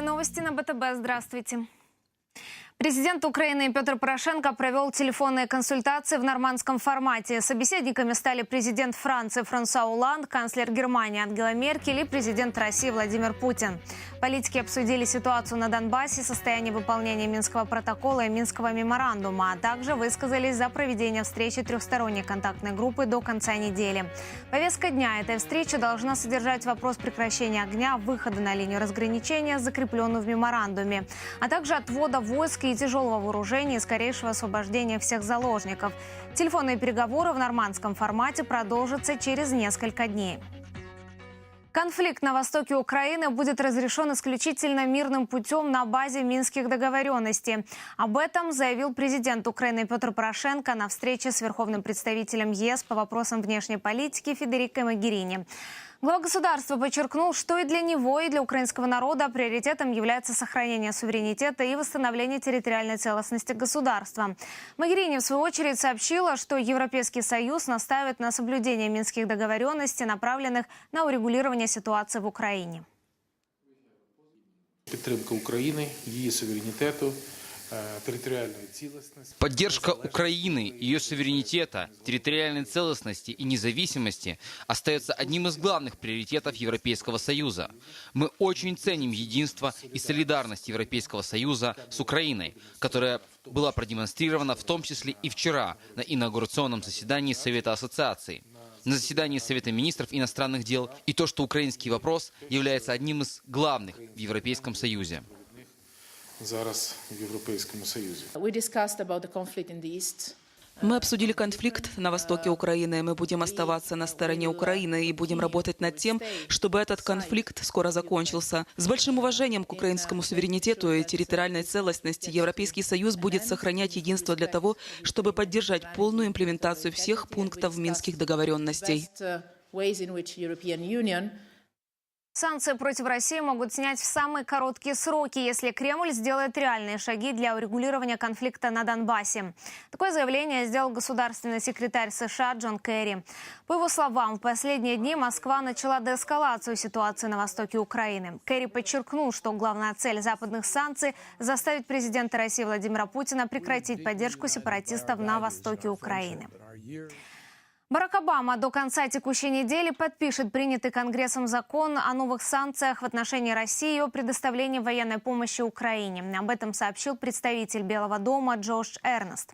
Новости на БТБ. Здравствуйте. Президент Украины Петр Порошенко провел телефонные консультации в нормандском формате. Собеседниками стали президент Франции Франсуа Уланд, канцлер Германии Ангела Меркель и президент России Владимир Путин. Политики обсудили ситуацию на Донбассе, состояние выполнения Минского протокола и Минского меморандума, а также высказались за проведение встречи трехсторонней контактной группы до конца недели. Повестка дня этой встречи должна содержать вопрос прекращения огня, выхода на линию разграничения, закрепленную в меморандуме, а также отвода войск и тяжелого вооружения и скорейшего освобождения всех заложников. Телефонные переговоры в нормандском формате продолжатся через несколько дней. Конфликт на востоке Украины будет разрешен исключительно мирным путем на базе минских договоренностей. Об этом заявил президент Украины Петр Порошенко на встрече с верховным представителем ЕС по вопросам внешней политики Федерико Магерини. Глава государства подчеркнул, что и для него, и для украинского народа приоритетом является сохранение суверенитета и восстановление территориальной целостности государства. Магерини, в свою очередь, сообщила, что Европейский Союз настаивает на соблюдении минских договоренностей, направленных на урегулирование ситуации в Украине. Підтримка України, її суверенітету, е, територіальної цілісності. Поддержка Украины, ее суверенитета, территориальной целостности и независимости остается одним из главных приоритетов Европейского Союза. Мы очень ценим единство и солидарность Европейского Союза с Украиной, которая была продемонстрирована в том числе и вчера на инаугурационном заседании Совета Ассоциации на заседании Совета министров иностранных дел и то, что украинский вопрос является одним из главных в Европейском Союзе. Зараз в Європейському Союзі. Мы обсудили конфликт на востоке Украины. Мы будем оставаться на стороне Украины и будем работать над тем, чтобы этот конфликт скоро закончился. С большим уважением к украинскому суверенитету и территориальной целостности Европейский Союз будет сохранять единство для того, чтобы поддержать полную имплементацию всех пунктов минских договоренностей. Санкции против России могут снять в самые короткие сроки, если Кремль сделает реальные шаги для урегулирования конфликта на Донбассе. Такое заявление сделал государственный секретарь США Джон Керри. По его словам, в последние дни Москва начала деэскалацию ситуации на востоке Украины. Керри подчеркнул, что главная цель западных санкций – заставить президента России Владимира Путина прекратить поддержку сепаратистов на востоке Украины. Барак Обама до конца текущей недели подпишет принятый Конгрессом закон о новых санкциях в отношении России и о предоставлении военной помощи Украине. Об этом сообщил представитель Белого дома Джош Эрнест.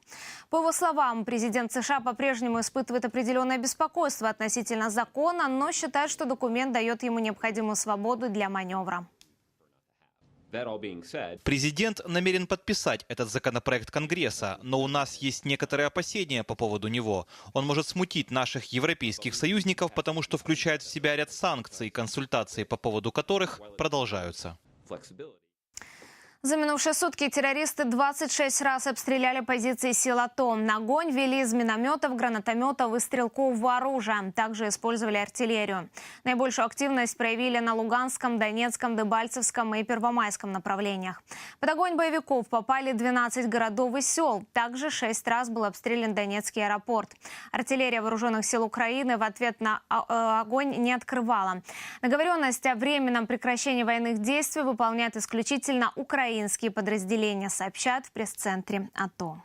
По его словам, президент США по-прежнему испытывает определенное беспокойство относительно закона, но считает, что документ дает ему необходимую свободу для маневра. Президент намерен подписать этот законопроект Конгресса, но у нас есть некоторые опасения по поводу него. Он может смутить наших европейских союзников, потому что включает в себя ряд санкций, консультации по поводу которых продолжаются. За минувшие сутки террористы 26 раз обстреляли позиции сил АТО. Огонь вели из минометов, гранатометов и стрелкового оружия. Также использовали артиллерию. Наибольшую активность проявили на Луганском, Донецком, Дебальцевском и Первомайском направлениях. Под огонь боевиков попали 12 городов и сел. Также 6 раз был обстрелян Донецкий аэропорт. Артиллерия вооруженных сил Украины в ответ на а, э, огонь не открывала. Договоренность о временном прекращении военных действий выполняют исключительно украинские подразделения, сообщают в пресс-центре АТО.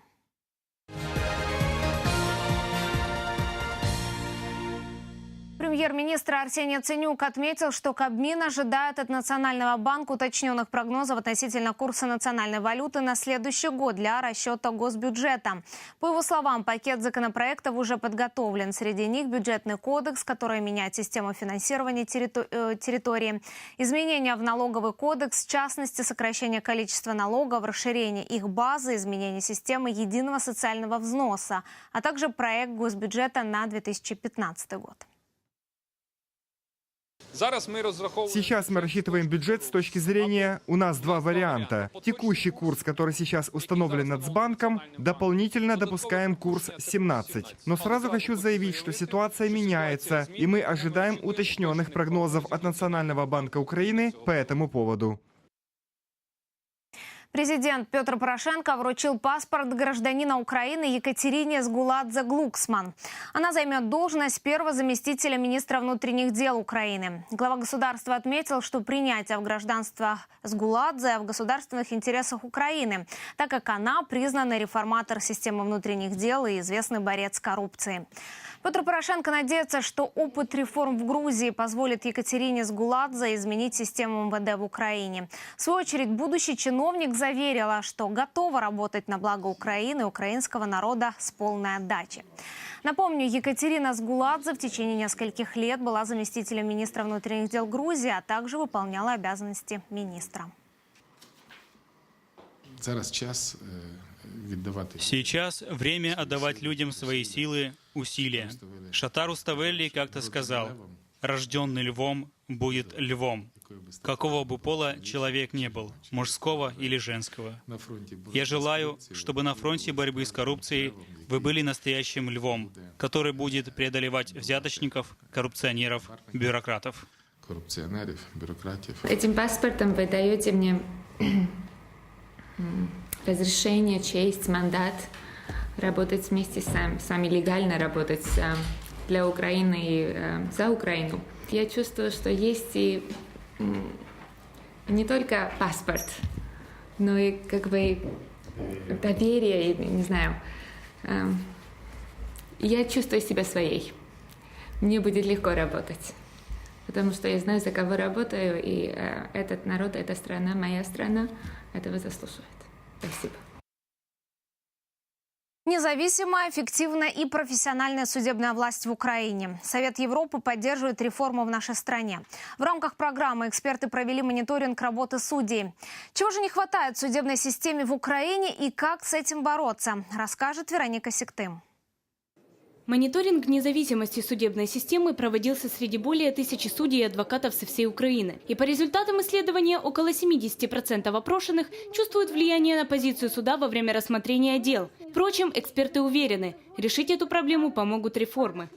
Премьер-министр Арсений Ценюк отметил, что Кабмин ожидает от Национального банка уточненных прогнозов относительно курса национальной валюты на следующий год для расчета госбюджета. По его словам, пакет законопроектов уже подготовлен. Среди них бюджетный кодекс, который меняет систему финансирования э, территории, изменения в налоговый кодекс, в частности, сокращение количества налогов, расширение их базы, изменение системы единого социального взноса, а также проект госбюджета на 2015 год. Сейчас мы рассчитываем бюджет с точки зрения, у нас два варианта. Текущий курс, который сейчас установлен Нацбанком, дополнительно допускаем курс 17. Но сразу хочу заявить, что ситуация меняется, и мы ожидаем уточненных прогнозов от Национального банка Украины по этому поводу. Президент Петр Порошенко вручил паспорт гражданина Украины Екатерине Сгуладзе Глуксман. Она займет должность первого заместителя министра внутренних дел Украины. Глава государства отметил, что принятие в гражданство Сгуладзе в государственных интересах Украины, так как она признанный реформатор системы внутренних дел и известный борец с коррупцией. Петр Порошенко надеется, что опыт реформ в Грузии позволит Екатерине Сгуладзе изменить систему МВД в Украине. В свою очередь, будущий чиновник заверила, что готова работать на благо Украины и украинского народа с полной отдачей. Напомню, Екатерина Сгуладзе в течение нескольких лет была заместителем министра внутренних дел Грузии, а также выполняла обязанности министра. Зараз час е, віддавати Сейчас время отдавать людям свои силы, усилия. Шатар Уставелли как-то сказал, рожденный львом будет львом, какого бы пола человек не был, мужского или женского. на фронті. бо- Я желаю, чтобы на фронте борьбы с коррупцией вы были настоящим львом, который будет преодолевать взяточников, коррупционеров, бюрократов. корупціонерів, бюрократів. Этим паспортом вы даете мне м, разрешение, честь, мандат работать вместе с вами, с вами легально работать э, для Украины и э, за Украину. Я чувствую, что есть и м, не только паспорт, но и как бы доверие, не знаю. э, я чувствую себя своей. Мне будет легко работать потому что я знаю, за кого работаю, и э, этот народ, эта страна, моя страна этого заслуживает. Спасибо. Независимая, эффективная и профессиональная судебная власть в Украине. Совет Европы поддерживает реформу в нашей стране. В рамках программы эксперты провели мониторинг работы судей. Чего же не хватает судебной системе в Украине и как с этим бороться, расскажет Вероника Сектым. Мониторинг независимости судебной системы проводился среди более тысячи судей и адвокатов со всей Украины. И по результатам исследования около 70% опрошенных чувствуют влияние на позицию суда во время рассмотрения дел. Впрочем, эксперты уверены, решить эту проблему помогут реформы.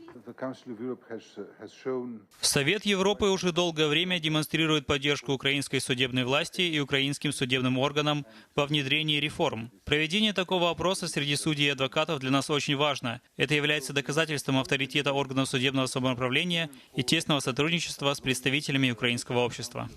Совет Европы уже долгое время демонстрирует поддержку украинской судебной власти и украинским судебным органам во внедрении реформ. Проведение такого опроса среди судей и адвокатов для нас очень важно. Это является доказательством авторитета органов судебного самоуправления и тесного сотрудничества с представителями украинского общества.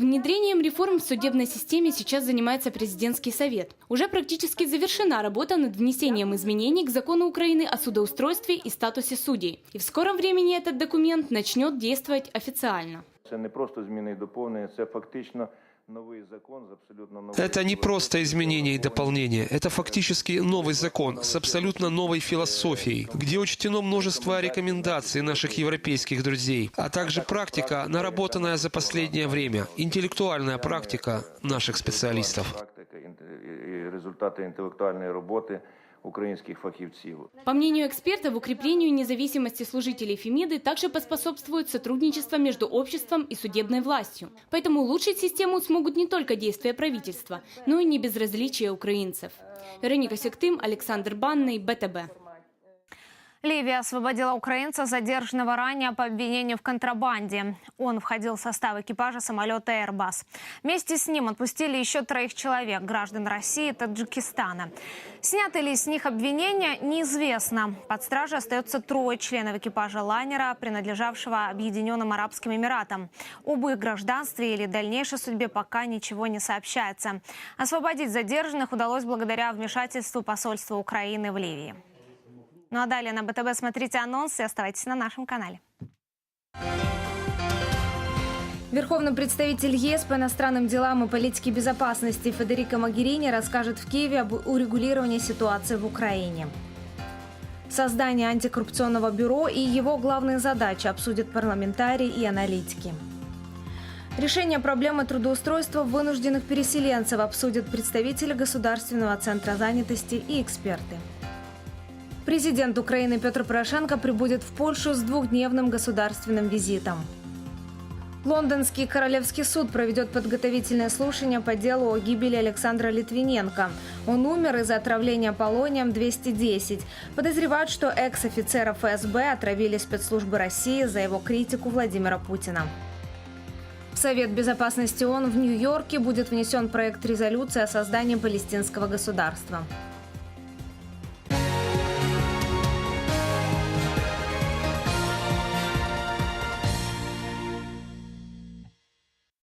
Внедрением реформ в судебной системе сейчас занимается президентский совет. Уже практически завершена работа над внесением изменений к закону Украины о судоустройстве и статусе судей. И в скором времени этот документ начнет действовать официально. Це не просто зміни і доповнення, це фактично новий закон з абсолютно новою Это не просто изменение и дополнение. Это фактически новый закон с абсолютно новой философией, где учтено множество рекомендаций наших европейских друзей, а также практика, наработанная за последнее время, интеллектуальная практика наших специалистов. практика інте- і результати інтелектуальної роботи українських фахівців. По мнению экспертов, укреплению независимости служителей Фемиды также поспособствует сотрудничество между обществом и судебной властью. Поэтому улучшить систему смогут не только действия правительства, но и не безразличие украинцев. Вероника Сектым, Александр Банный, БТБ. Ливия освободила украинца, задержанного ранее по обвинению в контрабанде. Он входил в состав экипажа самолета Airbus. Вместе с ним отпустили еще троих человек, граждан России и Таджикистана. Сняты ли с них обвинения, неизвестно. Под стражей остается трое членов экипажа лайнера, принадлежавшего Объединенным Арабским Эмиратам. Об их гражданстве или дальнейшей судьбе пока ничего не сообщается. Освободить задержанных удалось благодаря вмешательству посольства Украины в Ливии. Ну а далее на БТБ смотрите анонс и оставайтесь на нашем канале. Верховный представитель ЕС по иностранным делам и политике безопасности Федерико Магерини расскажет в Киеве об урегулировании ситуации в Украине. Создание антикоррупционного бюро и его главные задачи обсудят парламентарии и аналитики. Решение проблемы трудоустройства вынужденных переселенцев обсудят представители Государственного центра занятости и эксперты. Президент Украины Петр Порошенко прибудет в Польшу с двухдневным государственным визитом. Лондонский Королевский суд проведет подготовительное слушание по делу о гибели Александра Литвиненко. Он умер из-за отравления полонием-210. Подозревают, что экс-офицера ФСБ отравили спецслужбы России за его критику Владимира Путина. В Совет Безопасности ООН в Нью-Йорке будет внесен проект резолюции о создании палестинского государства.